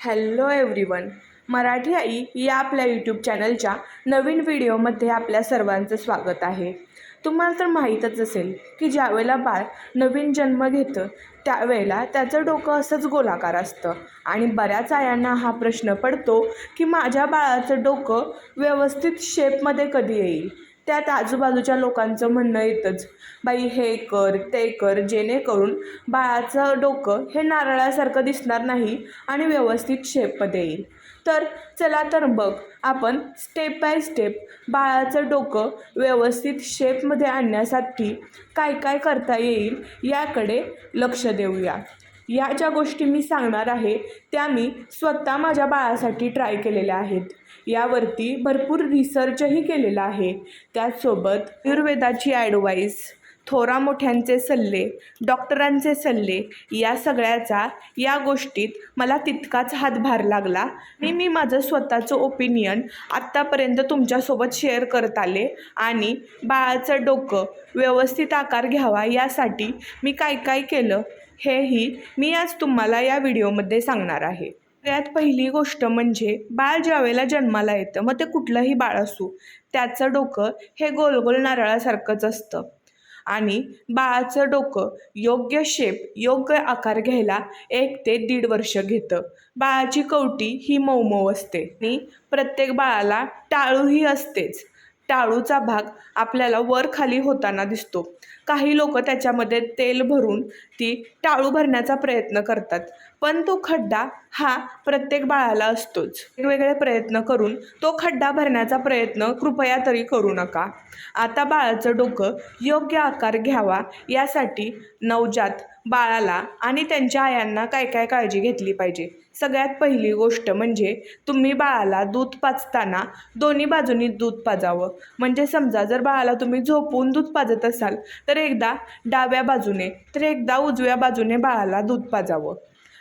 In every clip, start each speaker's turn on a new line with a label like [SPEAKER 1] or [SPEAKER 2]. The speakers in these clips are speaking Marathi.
[SPEAKER 1] हॅलो एव्हरीवन मराठी आई या आपल्या यूट्यूब चॅनलच्या नवीन व्हिडिओमध्ये आपल्या सर्वांचं स्वागत आहे. तुम्हाला तर माहीतच असेल की ज्यावेळेला बाळ नवीन जन्म घेतं त्यावेळेला त्याचं डोकं असंच गोलाकार असतं आणि बऱ्याच आयांना हा प्रश्न पडतो की माझ्या बाळाचं डोकं व्यवस्थित शेपमध्ये कधी येईल? त्यात आजूबाजूच्या लोकांचं म्हणणं येतंच. बाई हे कर ते कर जेणेकरून बाळाचं डोकं हे नारळासारखं दिसणार नाही आणि व्यवस्थित शेपमध्ये येईल. तर चला तर बघ आपण स्टेप बाय स्टेप बाळाचं डोकं व्यवस्थित शेपमध्ये आणण्यासाठी काय काय करता येईल याकडे लक्ष देऊया. या ज्या गोष्टी मी सांगणार आहे त्या मी स्वतः माझ्या बाळासाठी ट्राय केलेल्या आहेत. यावरती भरपूर रिसर्चही केलेला आहे. त्याचसोबत आयुर्वेदाची ॲडवाईस थोरा मोठ्यांचे सल्ले डॉक्टरांचे सल्ले या सगळ्याचा या गोष्टीत मला तितकाच हातभार लागला. आणि मी माझं स्वतःचं ओपिनियन आत्तापर्यंत तुमच्यासोबत शेअर करत आले आणि बाळाचं डोकं व्यवस्थित आकार घ्यावा यासाठी मी काय काय केलं? हेही मी आज तुम्हाला या व्हिडिओमध्ये सांगणार आहे. त्यात पहिली गोष्ट म्हणजे बाळ ज्यावेळेला जन्माला येतं मग ते कुठलंही बाळ असू त्याचं डोकं हे गोल गोल नारळासारखंच असतं. आणि बाळाचं डोकं योग्य शेप योग्य आकार घ्यायला एक ते दीड वर्ष घेतं. बाळाची कवटी ही मऊ मऊ असते. आणि प्रत्येक बाळाला टाळूही असतेच. टाळूचा भाग आपल्याला वर खाली होताना दिसतो. काही लोक त्याच्यामध्ये तेल भरून ती टाळू भरण्याचा प्रयत्न करतात पण तो खड्डा हा प्रत्येक बाळाला असतोच. वेगवेगळे प्रयत्न करून तो खड्डा भरण्याचा प्रयत्न कृपया तरी करू नका. आता बाळाचं डोकं योग्य आकार घ्यावा यासाठी नवजात बाळाला आणि त्यांच्या आयांना काय काय काळजी घेतली पाहिजे? सगळ्यात पहिली गोष्ट म्हणजे तुम्ही बाळाला दूध पाजताना दोन्ही बाजूनी दूध पाजावं. म्हणजे समजा जर बाळाला तुम्ही झोपून दूध पाजत असाल तर एकदा डाव्या बाजूने तर एकदा उजव्या बाजूने बाळाला दूध पाजावं.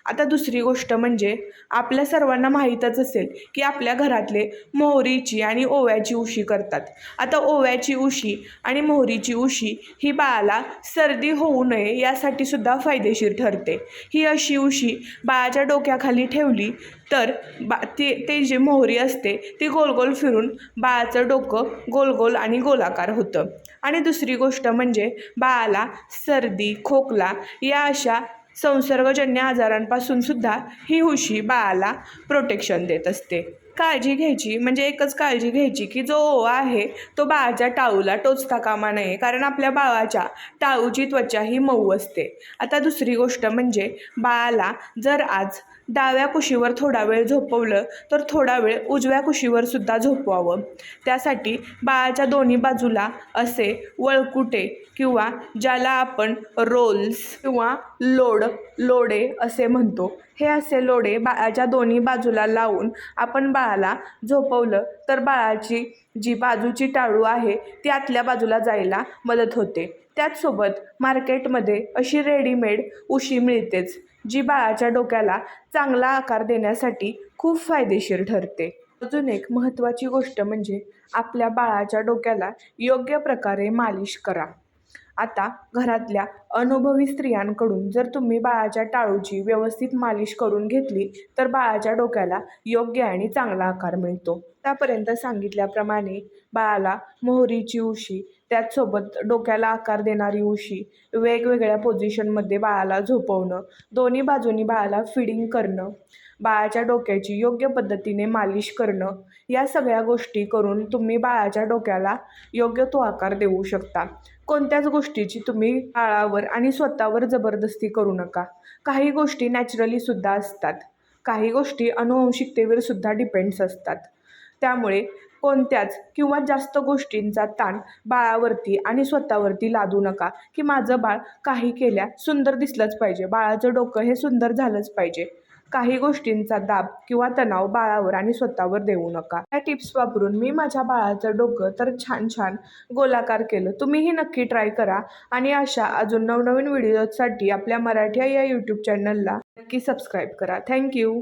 [SPEAKER 1] आता दुसरी गोष्ट म्हणजे आपल्या सर्वांना माहीतच असेल की आपल्या घरातले मोहरीची आणि ओव्याची उशी करतात. आता ओव्याची उशी आणि मोहरीची उशी ही बाळाला सर्दी होऊ नये यासाठी सुद्धा फायदेशीर ठरते. ही अशी उशी बाळाच्या डोक्याखाली ठेवली तर बा ते ते जी मोहरी असते ती गोल गोल फिरून बाळाचं डोकं गोल गोल आणि गोलाकार होतं. आणि दुसरी गोष्ट म्हणजे बाळाला सर्दी खोकला या अशा संसर्गजन्य आजारांपासून सुद्धा ही उशी बाळाला प्रोटेक्शन देत असते. काळजी घ्यायची म्हणजे एकच काळजी घ्यायची की जो ओवा आहे तो बाळाच्या टाळूला टोचता कामा नये. कारण आपल्या बाळाच्या टाळूची त्वचा ही मऊ असते. आता दुसरी गोष्ट म्हणजे बाळाला जर आज डाव्या कुशीवर थोडा वेळ झोपवलं तर थोडा वेळ उजव्या कुशीवर सुद्धा झोपवावं. त्यासाठी बाळाच्या दोन्ही बाजूला असे वळकुटे किंवा ज्याला आपण रोल्स किंवा लोड लोडे असे म्हणतो. हे असे लोडे बाळाच्या दोन्ही बाजूला लावून आपण बाळाला झोपवलं तर बाळाची जी बाजूची टाळू आहे ती आतल्या बाजूला जायला मदत होते. त्याचसोबत मार्केटमध्ये अशी रेडीमेड उशी मिळतेच जी बाळाच्या डोक्याला चांगला आकार देण्यासाठी खूप फायदेशीर ठरते. अजून एक महत्त्वाची गोष्ट म्हणजे आपल्या बाळाच्या डोक्याला योग्य प्रकारे मालिश करा. आता घरातल्या अनुभवी स्त्रियांकडून जर तुम्ही बाळाच्या टाळूची व्यवस्थित मालिश करून घेतली तर बाळाच्या डोक्याला योग्य आणि चांगला आकार मिळतो. त्यापर्यंत सांगितल्याप्रमाणे बाळाला मोहरीची उशी त्याचसोबत डोक्याला आकार देणारी उशी वेगवेगळ्या पोझिशनमध्ये बाळाला झोपवणं दोन्ही बाजूनी बाळाला फिडिंग करणं बाळाच्या डोक्याची योग्य पद्धतीने मालिश करणं या सगळ्या गोष्टी करून तुम्ही बाळाच्या डोक्याला योग्य तो आकार देऊ शकता. कोणत्याच गोष्टीची तुम्ही बाळावर आणि स्वतःवर जबरदस्ती करू नका. काही गोष्टी नॅचरलीसुद्धा असतात. काही गोष्टी अनुवंशिकतेवर सुद्धा डिपेंड्स असतात. त्यामुळे कोणत्याच किंवा जास्त गोष्टींचा ताण बाळावरती आणि स्वतःवरती लादू नका की माझं बाळ काही केल्या सुंदर दिसलंच पाहिजे. बाळाचं डोकं हे सुंदर झालंच पाहिजे. काही गोष्टींचा दाब किंवा तणाव बाळावर आणि स्वतःवर देऊ नका. या टिप्स वापरून मी माझ्या बाळाचं डोकं तर छान छान गोलाकार केलं. तुम्हीही नक्की ट्राय करा आणि अशा अजून नवनवीन व्हिडिओसाठी आपल्या मराठी या यूट्यूब चॅनलला नक्की सबस्क्राईब करा. थँक्यू